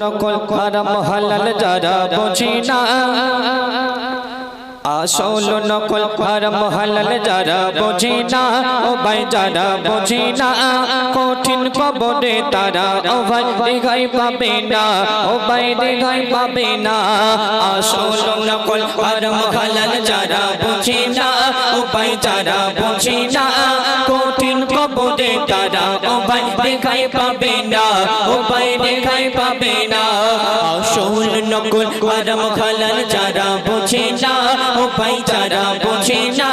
নকল হারাম হালাল যারা বুঝি না। আসল নকল হারাম হালাল যারা বুঝি না। ও ভাই যারা বুঝি না, কঠিন কবরে তারা ও ভাই রেগাই পাবে না। ও ভাই রেগাই পাবে না। আসল নকল হারাম হালাল যারা বুঝি না। ও ভাই যারা বুঝি না পাবে না ভাই রেগাই পাবে না। আসল নকল হারাম হালাল যারা বুঝি না ও ভাই যারা বুঝি না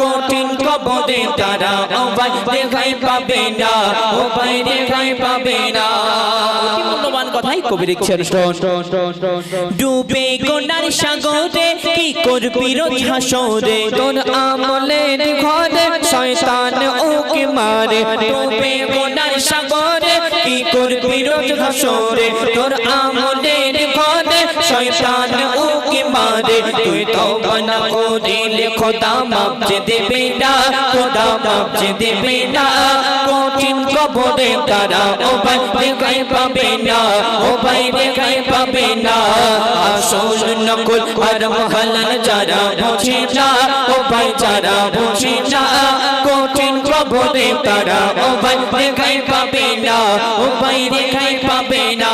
কঠিন কবরে তারা ও ভাই রেগাই পাবে না ও ভাই রেগাই পাবে না। কথাই কবি লিখছেন। ডুবে গোনার সাগরে কি করবি রোজ হাসরে? তোর আমলের ঘরে শয়তান ওকে মারে ডুবে গোনার সাগরে, কি করবি রোজ হাসরে? তোর আমলের ঘরে শয়তান ওকে মারে। তুই তো বনা করিলে খোদা মাপ যে দেবে না, খোদা মাপ যে দেবে না। কঠিন কবরে তারা ও ভাই রেখাই পাবে না, ও ভাই রেখাই পাবে না। আসল নকল হারাম হালাল যারা বুঝে না, ও ভাই যারা তারা ভাই রেখাই পাবে না ভাই রেখাই পাবে না।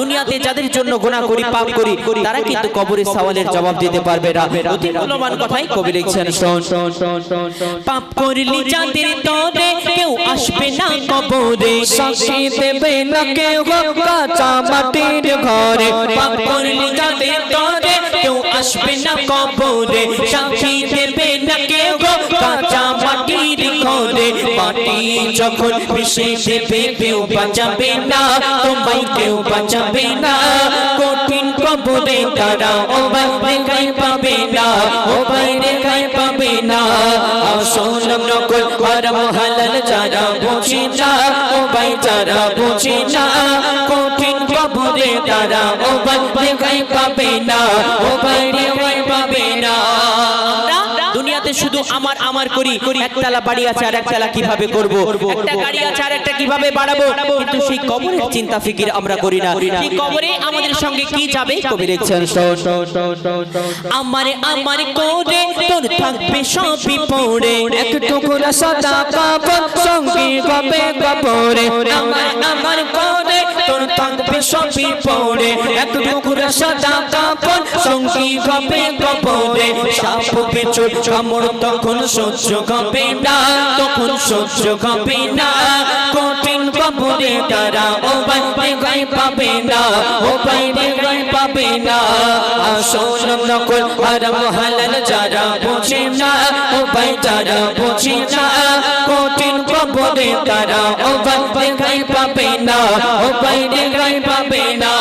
দুনিয়াতে যাদের জন্য গুনাহ করি, পাপ করি, তারা কিন্তু কবরের সওয়ালের জবাব দিতে পারবে না। অতি মূল্যবান কথাই কবি লিখছেন, শোন। পাপ করলি যাদের তরে কেউ আসবে না কবরে। সাক্ষী দেবে না কেউ কাঁচা মাটির ঘরে। পাপ করলি যাদের তরে কেউ আসবে না কবরে। সাক্ষী দেবে না কেউ কাঁচা মাটির ঘরে মাটি যখন মিশে দেবে, কেউ বাঁচাবে না, তোমায় কেউ বাঁচাবে না। কঠিন কবরে তারা ও বাইরে পাবে না ও বাইরে গায়ে পাবে না। আসল নকল হারাম হালাল যারা বুঝে না ও ভাই যারা বুঝে না। কঠিন কবরে তারা ও বাইরে গায়ে পাবে না ও বাইরে গায়ে দুনিয়াতে শুধু আমার আমার করি। একতলা বাড়ি আছে আর একতলা কীভাবে করব? একটা গাড়ি আছে আর একটা কীভাবে বাড়াবো? কিন্তু সেই কবরের চিন্তা ফিকির আমরা করি না। সেই কবরে আমাদের সঙ্গে কি যাবে? কবি লিখছেন আমারে, আমার করে তোর থাকবে সবই পড়ে। এক টুকরা সাদা কাপড়, সঙ্গী গবে গপরে। আমার আমার করে তোর থাকবে সবই পড়ে। এক টুকরা সাদা কাপড় সঙ্গী হবে কবরে সাপ পেছর কামড় তখন সহ্য হবে না, তখন সহ্য হবে না। কঠিন কবরে তারা ও বাইরে গায়ে পাবে না, ও বাইরে গায়ে পাবে না। আসল নকল হারাম হালাল যারা বোঝে না, ও ভাই যারা বোঝে না কঠিন কবরে তারা ও বাইরে গায়ে পাবে না ও বাইরে গায়ে পাবে না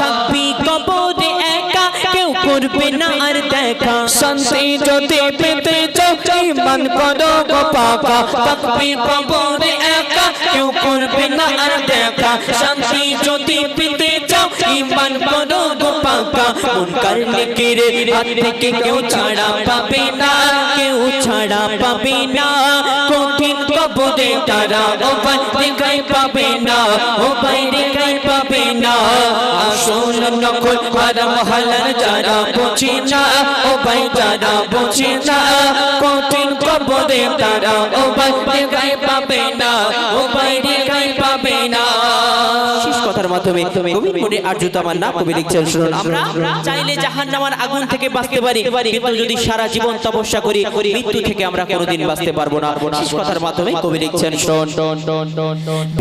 থাকবি কবরে একা কেউ করবে না আর দেখা শান্তি যদি পেতে চাও ইমান করো গো পাকা থাকবি কবরে একা কেউ করবে না আর দেখা শান্তি যদি পেতে চাও ইমান করো গো পাকা মুনকার নেকিরে হাত থেকে কেউ ছাড়া পাবে না কেউ ছাড়া পাবে না কবরে তারা বাইরে গায়ে পাবে না বাইরে গায়ে পাবে না। আসল নকল হারাম হালাল যারা বোঝে না ভাই যারা বোঝে না। কঠিন কবরে তারা বাইরে গায়ে পাবে না বাইরে গায়ে পাবে না। কথার মাধ্যমে কবির মনে আর্যতা আমার না কবি লিখছেন শুনুন। আমরা চাইলে জাহান্নামের আগুন থেকে বাঁচতে পারি কিন্তু যদি সারা জীবন তপস্যা করি মৃত্যু থেকে আমরা কোনোদিন বাঁচতে পারব না। শেষ কথার মাধ্যমে কবি লিখছেন শুন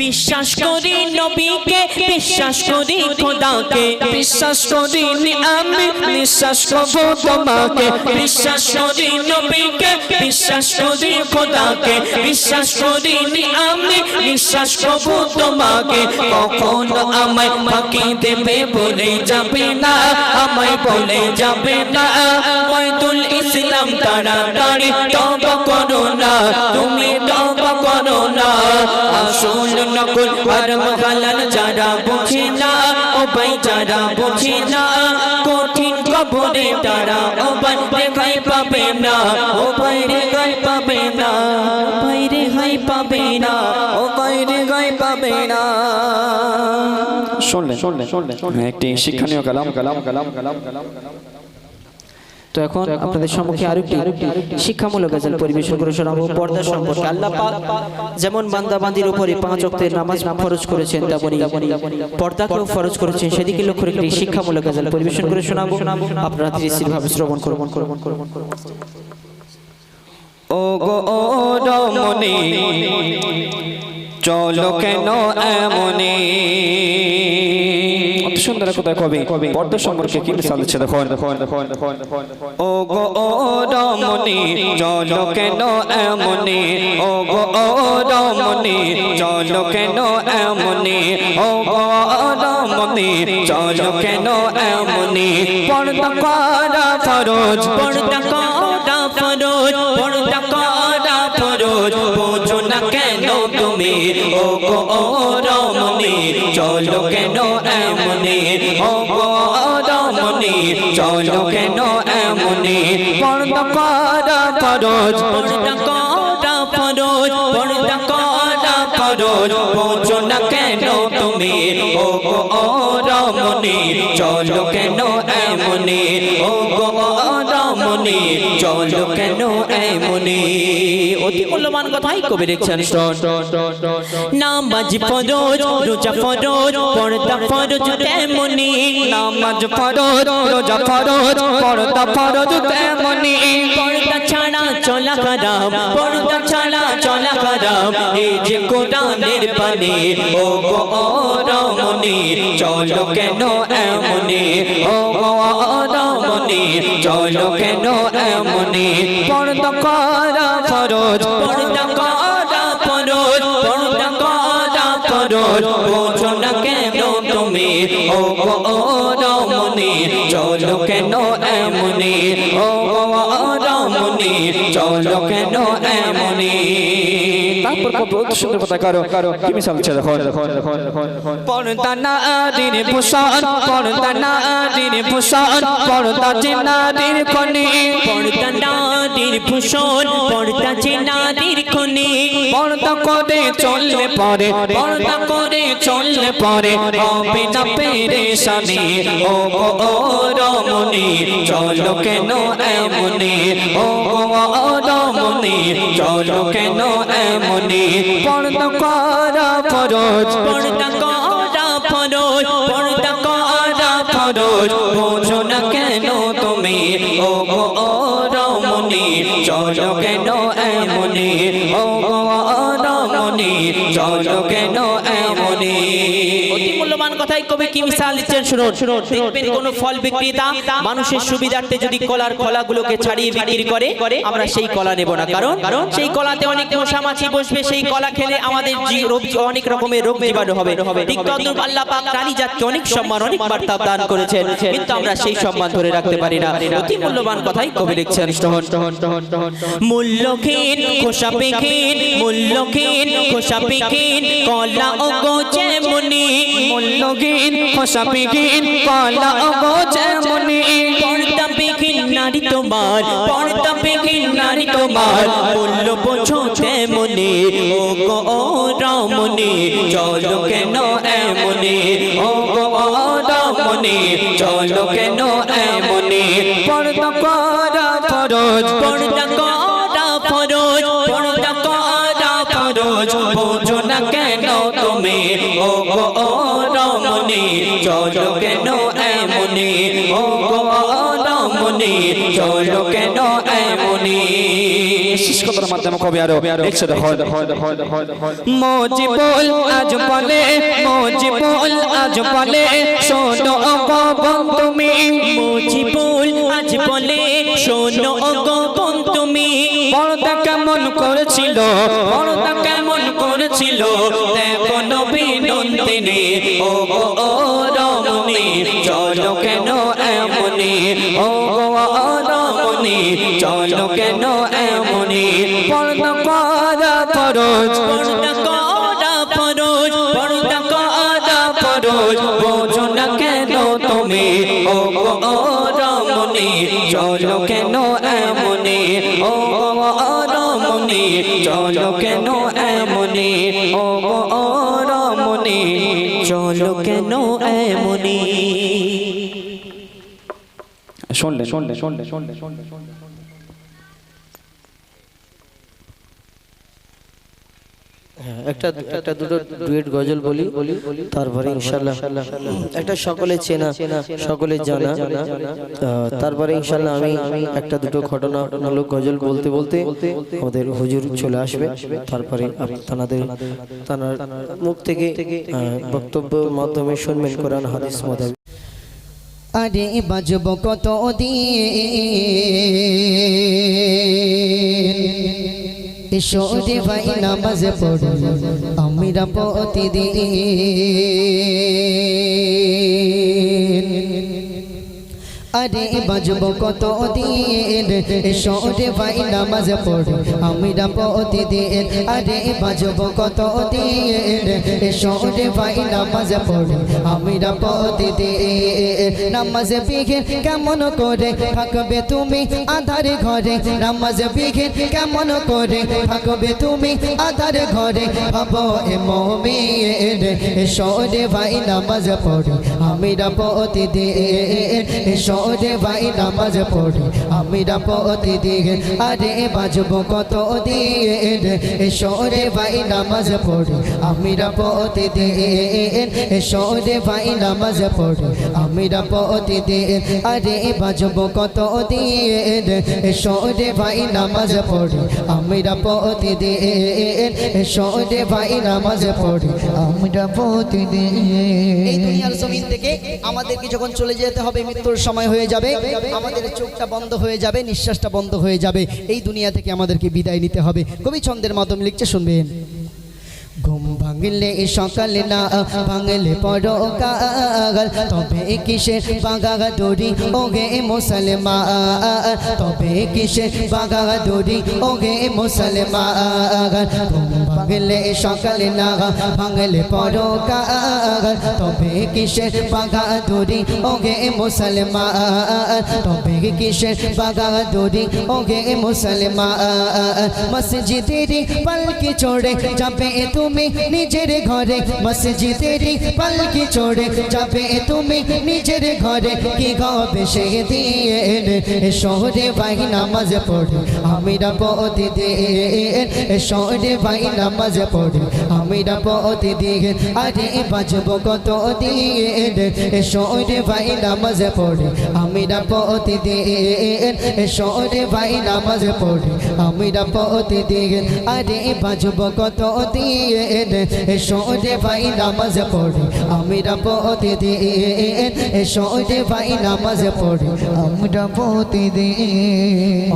বিশ্বাস করি নবীকে বিশ্বাস করি খোদাকে বিশ্বাস করিনি আমি বিশ্বাস করব তোমাকে। বিশ্বাস করি নবীকে বিশ্বাস করি খোদাকে বিশ্বাস করিনি আমি বিশ্বাস করব তোমাকে। কখনো আমায় ফাঁকি দেবে বলে যাবে না, আমায় বলে যাবে না। ময়দুল ইসলাম তাড়াতাড়ি তবা করো না, তুমি তবা করো না। আসল নকল হারাম হালাল যারা বুঝে না, ও ভাই যারা বুঝে না, কঠিন কবরে তারা শুনলেন? একটি শিক্ষণীয় কালাম। কালাম কালাম কালাম কালাম তো এখন আপনাদের সম্মুখে আরেকটি শিক্ষামূলক গজল পরিবেশন করে শোনাবো পর্দা সম্পর্কে আল্লাহ পাক যেমন বান্দাবান্দির উপরে পাঁচ ওয়াক্তের নামাজ ফরজ করেছেন তেমনি পর্দাকেও ফরজ করেছেন সেদিকে লক্ষ্য রেখে একটি শিক্ষামূলক গজল পরিবেশন করে শোনাবো। আপনারা ধীরে স্থিরভাবে শ্রবণ করবেন করবেন করবেন ও গো ও রমণী চলো কেন এমনি সুন্দর কথা কবি? পর্দা সম্পর্কে কি মিশাল দিচ্ছে দেখুন ও গো ও রমণী জল কেন এমনি? ও গো ও রমণী জল কেন এমনি? ও গো রমণী জল কেন এমনি? পর্দা করা ফরজ, পর্দা কেন তুমি? ও গো ও রমণী, চলো কেন এমনি? ও গো রমণী, চলো কেন এমনি? পর্দা করা ফরজ, পর্দা করা ফরজ কেন তুমি? ও গো চলো কেন এমনি? ও গো কেন ছাড়া চলা এই যে কোরআনের পানে ও কেন এমনি ও গো চলো কেন এমনি। পর্দা করা ফরজ, পর্দা করা তুমি? ও ও রমণী, চলো কেন এমনি? ও, রমণী, চলো কেন এমনি? তারপর কত সুন্দর কথা কারও? কি মিশাল দেখো দেখো পর্দা না দিন ভূষণ পর্দা না দিন ভূষণ পর্দা জিনাদির কনি পর্দা দিন ভূষণ পর্দা যে নারীর খনি। পর্দা করে চললে পরে। পর্দা করে চললে পরে। হবে না পেরেশানি ও গো ও রমণী চলো কেন এমনি? ও গো ও রমণী চলো কেন এমনি? পর্দা করা ফরজ। পর্দা করা ফরজ। পর্দা করা ফরজ। বোঝো না কেন তুমি? ও গো ও রমণী চলো কেন এমনি ও গো রমণী চলো কেন এমনি। কথাই কবি কি মিসাল দিচ্ছেন? শুনুন দেখবেন কোন ফল বিক্রেতা মানুষের সুবিধার্থে যদি কলার খোলাগুলোকে ছাড়িয়ে বিক্রি করে আমরা সেই কলা নেব না। কারণ কারণ সেই কলাতে অনেক মশা মাছি বসবে সেই কলা খেলে আমাদের অনেক রকমের রোগ জীবাণু হবে। ঠিক তদ্রূপ আল্লাহ পাক প্রাণী জাতকে অনেক সম্মান অনেক বার্তা দান করেছেন। কিন্তু আমরা সেই সম্মান ধরে রাখতে পারি না। অতি মূল্যবান কথাই কবি লিখছেন? মূল্যহীন খোসা পেখিন মূল্যহীন খোসা পেখিন কলা ও গোচে মুনি মূল্যহীন খোসা পিগিন কলা ও গো যেমনি। পর্দা নারী তোমার, পর্দা নারী তোমার, মূল্য বোঝো তেমনি, ও গো ও চলো কেন এমনি? ও গো ও চলো কেন এমনি শেষ কথার মাধ্যমে কবি আরও একসাথে হয় মজিবুল আজ বলে মজিবুল আজ বলে শোনো গবন তুমি। মুজিবুল আজ বলে শোনো গোপন তুমি। পর্দা কেমন করেছিল পর্দা কেমন করেছিল দেখো নবী নন্দিনী ও গো ও রমণী চলো কেন এমনি? ও রমণী চলো কেন এমনি পর্দা করা ফরজ পর্দা করা ফরজ পর্দা করা ফরজ, বোঝো না কেন তুমি? ও রমণী, চলো কেন এমনি ও রমণী, চলো কেন এমনি ও রমণী, চলো কেন এমনি শুনলে শুনলে শুনলে শুনলে শুনলে হ্যাঁ, একটা একটা দুটো ডুয়েট গজল বলি তারপরে ইনশাল্লাহ। একটা সকলে চেনা সকলে জানা। তারপরে ইনশাল্লাহ আমি একটা দুটো ঘটনা ঘটনামূলক গজল বলতে বলতে আমাদের হুজুর চলে আসবে। তারপরে তানাদের তানার মুখ থেকে বক্তব্য মাধ্যমে শুনবেন কোরআন হাদিস মোতাবেক আরে বাজব কত দিয়ে ঈশ্বরে ভাই নামাজ পড়ো। আমরা প্রতিদিন। আরে বাজব কত দিন? এসো রে ভাই, নামাজ পড়ো। আমরা প্রতিদিন আরে বাজব কত দিন? এসো রে ভাই, নামাজ পড়ো। আমরা প্রতিদিন নামাজ বিঘিন কেমন করে থাকবে তুমি আধার ঘরে? নামাজ বিঘিন কেমন করে থাকবে তুমি আধার ঘরে? ভাবো এ মমিন, এসো রে ভাই, নামাজ পড়ো। আমরা প্রতিদিন রে ভাই নামাজ পড়ি। আমরা প্রতিদিন আরে বাজবো কত দিন? এসো রে ভাই নামাজ পড়ি। আমরা প্রতিদিন এসো রে ভাই নামাজ পড়ি। আমরা প্রতিদিন আরে বাজবো কত দিন? এসো রে ভাই নামাজ পড়ি। আমরা প্রতিদিন এসো রে ভাই নামাজ পড়ি। আমরা প্রতিদিন এই দুনিয়ার জমিন থেকে আমাদেরকে যখন চলে যেতে হবে মৃত্যুর সময় হয়ে যাবে, আমাদের চোখটা বন্ধ হয়ে যাবে, নিঃশ্বাসটা বন্ধ হয়ে যাবে। এই দুনিয়া থেকে আমাদেরকে বিদায় নিতে হবে। কবি ছন্দের মাধ্যমে লিখছে, শুনবেন। ঘুম ভাঙলে সকালে না, ভাঙলে পড়ো কাগাল তবে কিসের বাগা দড়ি ওগে মুসলমা তবে কিসের বাগা দড়ি ওগে মুসলমা ঘুম ভাঙলে সকালে না, ভাঙলে পড়ো কাগাল তবে কিসের বাগা দড়ি ওগে মুসলমা তবে কিসের বাগা দড়ি ওগে মুসলমা মসজিদেরি পালকি চড়ে যাবে তুমি নিজের ঘরে মসজিদের পালকি চড়ে যাবে তুমি নিজের ঘরে। কি গবে সে দিয়ে শহরে ভাই নামাজ পড়ে। আমিরা পতি দিয়ে শহরে ভাই নামাজ পড়ে। আমিরা পতি দিয়ে আরে বাজব কত দিয়ে শহরে ভাই নামাজ পড়ে। আমিরা পতি দিয়ে শহরে ভাই নামাজ পড়ে। আমিরা পতি দিয়ে আরে বাজব কত দিয়ে শহরে ভাই নামাজ পড়ে, আমিরা দিয়ে শহরে ভাই নামাজ পড়ে, আমরা পতি দিয়ে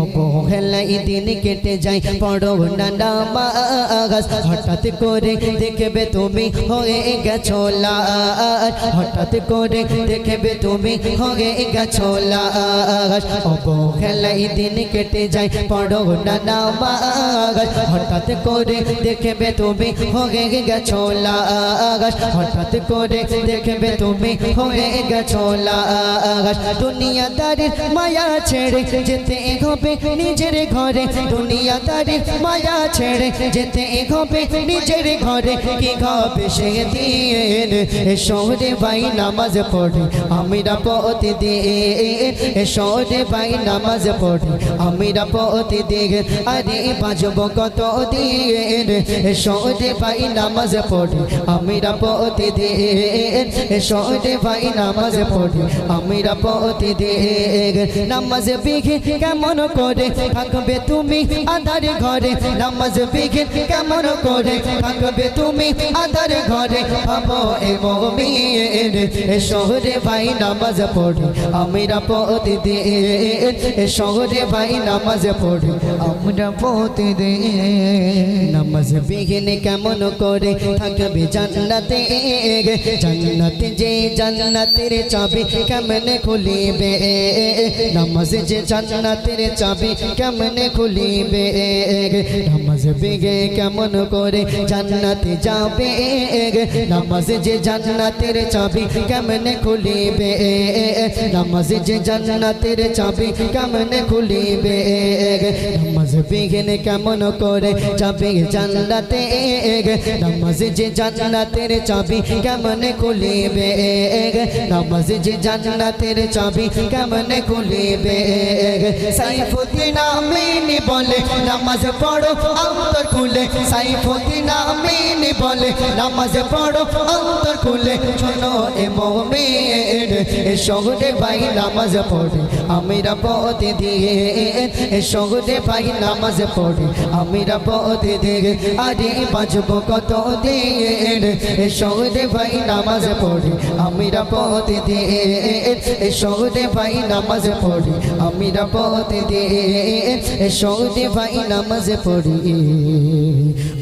অবহেলাই দিন কেটে যায়, পড়ো না নামাজ। হঠাৎ করে দেখবে তুমি হয়ে গেছো লাজ হঠাৎ করে দেখবে তুমি হয়ে গেছো লাজ অবহেলাই দিন কেটে যায়, পড়ো না নামাজ। হঠাৎ করে দেখবে তুমি হয়ে গেছো লাজ হঠাৎ করে দেখবে তুমি হয়ে গেছো লাজ দুনিয়াদারির মায়া ছেড়ে যেতে হবে নিজের ঘরে। দুনিয়াদারির মায়া ছেড়ে যেতে হবে নিজের ঘরে। কি হবে সে দিয়ে শহরে ভাই, নামাজ পড়ে। শহরে ভাই, নামাজ পড়ে। আরে বাজব কত শহরে ভাই নামাজ পড়ে, আমিরা দিয়ে শহরে ভাই নামাজ পড়ে, আমিরা পতি দিয়ে নামাজ বিঘে কেমন করে থাকবে তুমি আধারে ঘরে? নামাজ বিঘে কেমন করে থাকবে তুমি আধারে ঘরে? এ মমিন শহরে ভাই নামাজ পড়ে, আমিরা এ শহরে ভাই নামাজ পড়ে, আমরা পতি দিয়ে নামাজ বিঘিনে কেমন করে থাকবে জান্নাতে। জান্নাতে যে জান্নাতের চাবি কেমনে খুলিবে? নামাজ যে জান্নাতের চাবি কেমনে খুলিবে? নামাজ বেগে কেমন করে জান্নাতে যাবে? নামাজ যে জান্নাতের চাবি কেমনে খুলিবে? নামাজ যে জান্নাতের চাবি কেমনে খুলিবে? নামাজ বিঘিন কেমন করে যাবে জান্নাতে? নামাজ যে জান্নাতের চাবি কেমনে খুলিবে নামাজ যে জান্নাতের চাবি কেমনে খুলিবে সাইফুদ্দিন আমিনী বলে, নামাজ পড়ো, অন্তর খুলে। সাইফুদ্দিন আমিনী বলে, নামাজ পড়ো, অন্তর খুলে। শোনো এ মোমের এ শহরে ভাই, নামাজ পড়ে। আমিরা পথে দিয়ে এ শহরে ভাই, নামাজ পড়ে। আমিরা পথে দিয়ে, আরে বাঁচব কত দিন। এ শহরে ভাই, নামাজ পড়ে। আমিরা এ শহরে ভাই, নামাজ পড়ে। আমিরা দিয়ে এ শহরে ভাই, নামাজ পড়ি।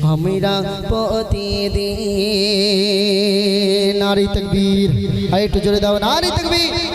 আমিরা দিয়ে নারী তকবীর। আর একটু জোরে দাও। নারী তকবীর।